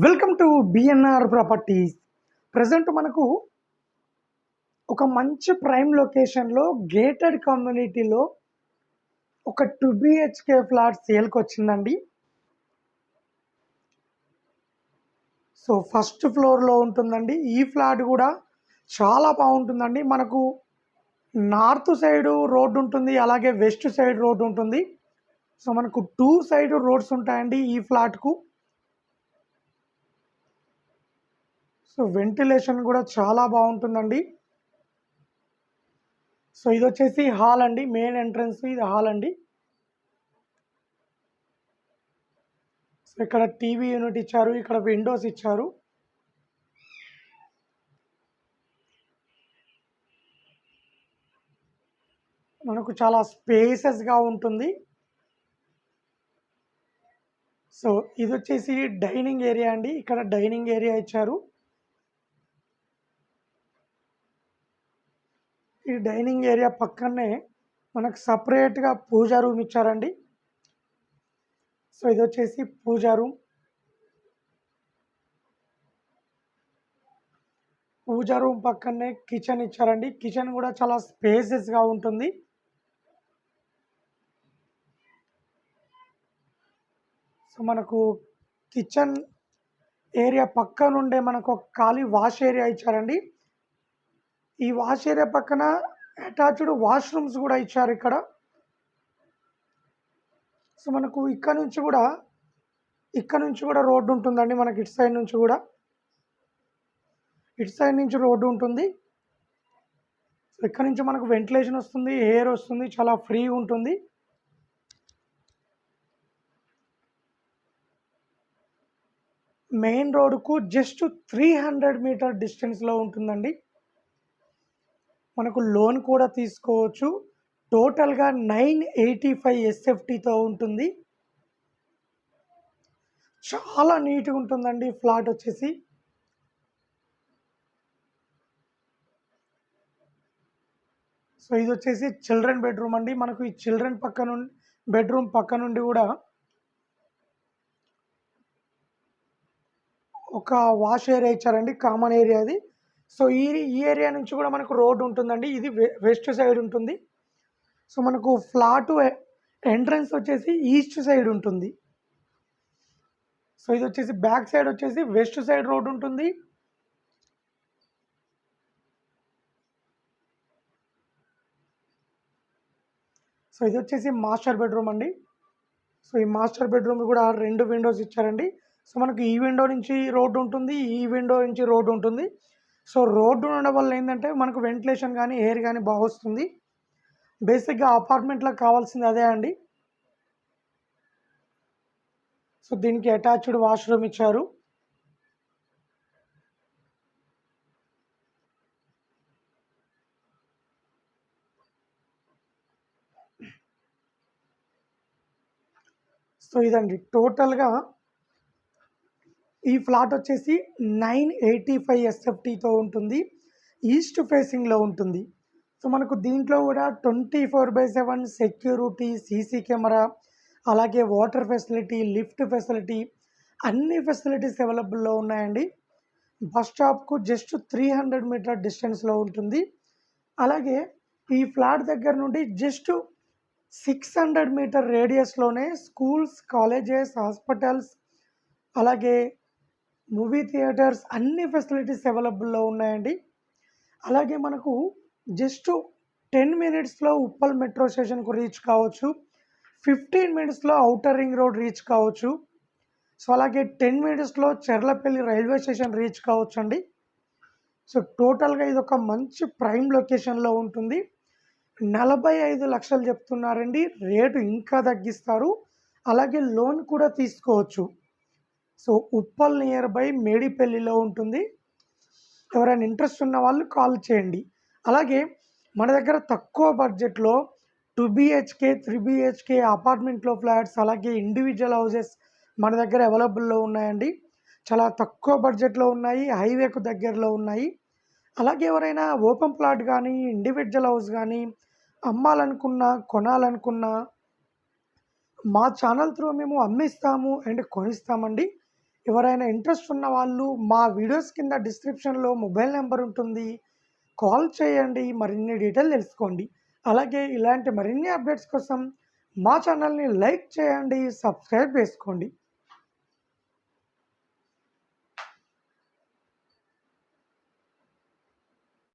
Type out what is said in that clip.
Welcome to BNR properties present మనకు ఒక మంచి ప్రైమ్ లొకేషన్లో గేటెడ్ కమ్యూనిటీలో ఒక టూ బిహెచ్కే ఫ్లాట్ సేల్కి వచ్చిందండి. సో ఫస్ట్ ఫ్లోర్లో ఉంటుందండి. ఈ ఫ్లాట్ కూడా చాలా బాగుంటుందండి. మనకు నార్త్ సైడ్ రోడ్ ఉంటుంది అలాగే వెస్ట్ సైడ్ రోడ్ ఉంటుంది. సో మనకు టూ సైడ్ రోడ్స్ ఉంటాయండి ఈ ఫ్లాట్కు సో వెంటిలేషన్ కూడా చాలా బాగుంటుందండి. సో ఇది వచ్చేసి హాల్ అండి మెయిన్ ఎంట్రన్స్ ఇది హాల్ అండి. సో ఇక్కడ టీవీ యూనిట్ ఇచ్చారు ఇక్కడ విండోస్ ఇచ్చారు. మనకు చాలా స్పేసెస్గా ఉంటుంది. సో ఇది వచ్చేసి డైనింగ్ ఏరియా అండి ఇక్కడ డైనింగ్ ఏరియా ఇచ్చారు. ఈ డైనింగ్ ఏరియా పక్కనే మనకు సపరేట్గా పూజా రూమ్ ఇచ్చారండి. సో ఇది వచ్చేసి పూజా రూమ్. పూజా రూమ్ పక్కనే కిచెన్ ఇచ్చారండి. కిచెన్ కూడా చాలా స్పేసెస్గా ఉంటుంది. సో మనకు కిచెన్ ఏరియా పక్క నుండే మనకు ఒక ఖాళీ వాష్ ఏరియా ఇచ్చారండి. ఈ వాష్ ఏరియా పక్కన అటాచ్డ్ వాష్రూమ్స్ కూడా ఇచ్చారు ఇక్కడ. సో మనకు ఇక్కడ నుంచి కూడా ఇక్కడ నుంచి కూడా రోడ్డు ఉంటుందండి మనకి ఇటు సైడ్ నుంచి కూడా. ఇటు సైడ్ నుంచి రోడ్డు ఉంటుంది. సో ఇక్కడ నుంచి మనకు వెంటిలేషన్ వస్తుంది ఎయిర్ వస్తుంది చాలా ఫ్రీ ఉంటుంది. మెయిన్ రోడ్కు జస్ట్ త్రీ హండ్రెడ్ మీటర్ డిస్టెన్స్లో ఉంటుందండి. మనకు లోన్ కూడా తీసుకోవచ్చు. టోటల్గా నైన్ ఎయిటీ ఫైవ్ ఎస్ఎఫ్టీతో ఉంటుంది. చాలా నీట్గా ఉంటుందండి ఫ్లాట్ వచ్చేసి. సో ఇది వచ్చేసి చిల్డ్రన్ బెడ్రూమ్ అండి. మనకు ఈ చిల్డ్రన్ పక్క నుండి బెడ్రూమ్ పక్క నుండి కూడా ఒక వాష్ ఏరియా ఇచ్చారండి. కామన్ ఏరియా అది. సో ఈ ఈ ఏరియా నుంచి కూడా మనకు రోడ్ ఉంటుందండి. ఇది వె- వెస్ట్ సైడ్ ఉంటుంది. సో మనకు ఫ్లాట్ ఎంట్రన్స్ వచ్చేసి ఈస్ట్ సైడ్ ఉంటుంది. సో ఇది వచ్చేసి బ్యాక్ సైడ్ వచ్చేసి వెస్ట్ సైడ్ రోడ్ ఉంటుంది. సో ఇది వచ్చేసి మాస్టర్ బెడ్రూమ్ అండి. సో ఈ మాస్టర్ బెడ్రూమ్ కూడా రెండు విండోస్ ఇచ్చారండి. సో మనకు ఈ విండో నుంచి రోడ్డు ఉంటుంది ఈ విండో నుంచి రోడ్డు ఉంటుంది. సో రోడ్డు ఉండడం వల్ల ఏంటంటే మనకు వెంటిలేషన్ కానీ ఎయిర్ కానీ బాగొస్తుంది బేసిక్గా అపార్ట్మెంట్లో కావాల్సింది అదే అండి. సో దీనికి అటాచ్డ్ వాష్రూమ్ ఇచ్చారు. సో ఇదండి. టోటల్గా ఈ ఫ్లాట్ వచ్చేసి నైన్ ఎయిటీ ఫైవ్ ఎస్ఎఫ్టీతో ఉంటుంది. ఈస్ట్ ఫేసింగ్లో ఉంటుంది. సో మనకు దీంట్లో కూడా twenty four by seven security CC camera అలాగే వాటర్ ఫెసిలిటీ లిఫ్ట్ ఫెసిలిటీ అన్ని ఫెసిలిటీస్ అవైలబుల్లో ఉన్నాయండి. బస్ స్టాప్కు జస్ట్ త్రీ హండ్రెడ్ మీటర్ డిస్టెన్స్లో ఉంటుంది. అలాగే ఈ ఫ్లాట్ దగ్గర నుండి జస్ట్ సిక్స్ హండ్రెడ్ మీటర్ రేడియస్లోనే స్కూల్స్ కాలేజెస్ హాస్పిటల్స్ అలాగే మూవీ థియేటర్స్ అన్ని ఫెసిలిటీస్ అవైలబుల్లో ఉన్నాయండి. అలాగే మనకు జస్ట్ టెన్ మినిట్స్లో ఉప్పల్ మెట్రో స్టేషన్కు రీచ్ కావచ్చు. ఫిఫ్టీన్ మినిట్స్లో ఔటర్ రింగ్ రోడ్ రీచ్ కావచ్చు. సో అలాగే టెన్ మినిట్స్లో చెర్లపల్లి రైల్వే స్టేషన్ రీచ్ కావచ్చు అండి సో టోటల్గా ఇది ఒక మంచి ప్రైమ్ లొకేషన్లో ఉంటుంది. నలభై ఐదు లక్షలు చెప్తున్నారండి. రేటు ఇంకా తగ్గిస్తారు. అలాగే లోన్ కూడా తీసుకోవచ్చు. సో ఉప్పల్ నియర్ బై మేడిపల్లిలో ఉంటుంది. ఎవరైనా ఇంట్రెస్ట్ ఉన్న వాళ్ళు కాల్ చేయండి. అలాగే మన దగ్గర తక్కువ బడ్జెట్లో టూ బిహెచ్కే త్రీ బిహెచ్కే అపార్ట్మెంట్లో ఫ్లాట్స్ అలాగే ఇండివిజువల్ హౌసెస్ మన దగ్గర అవైలబుల్లో ఉన్నాయండి. చాలా తక్కువ బడ్జెట్లో ఉన్నాయి హైవేకు దగ్గరలో ఉన్నాయి. అలాగే ఎవరైనా ఓపెన్ ప్లాట్ కానీ ఇండివిజువల్ హౌస్ కానీ అమ్మాలనుకున్నా కొనాలనుకున్నా మా ఛానల్ త్రూ మేము అమ్మిస్తాము అండ్ కొనిస్తామండి. ఎవరైనా ఇంట్రెస్ట్ ఉన్న వాళ్ళు మా వీడియోస్ కింద డిస్క్రిప్షన్లో మొబైల్ నెంబర్ ఉంటుంది. కాల్ చేయండి మరిన్ని డీటెయిల్ తెలుసుకోండి. అలాగే ఇలాంటి మరిన్ని అప్డేట్స్ కోసం మా ఛానల్ని లైక్ చేయండి సబ్స్క్రైబ్ చేసుకోండి.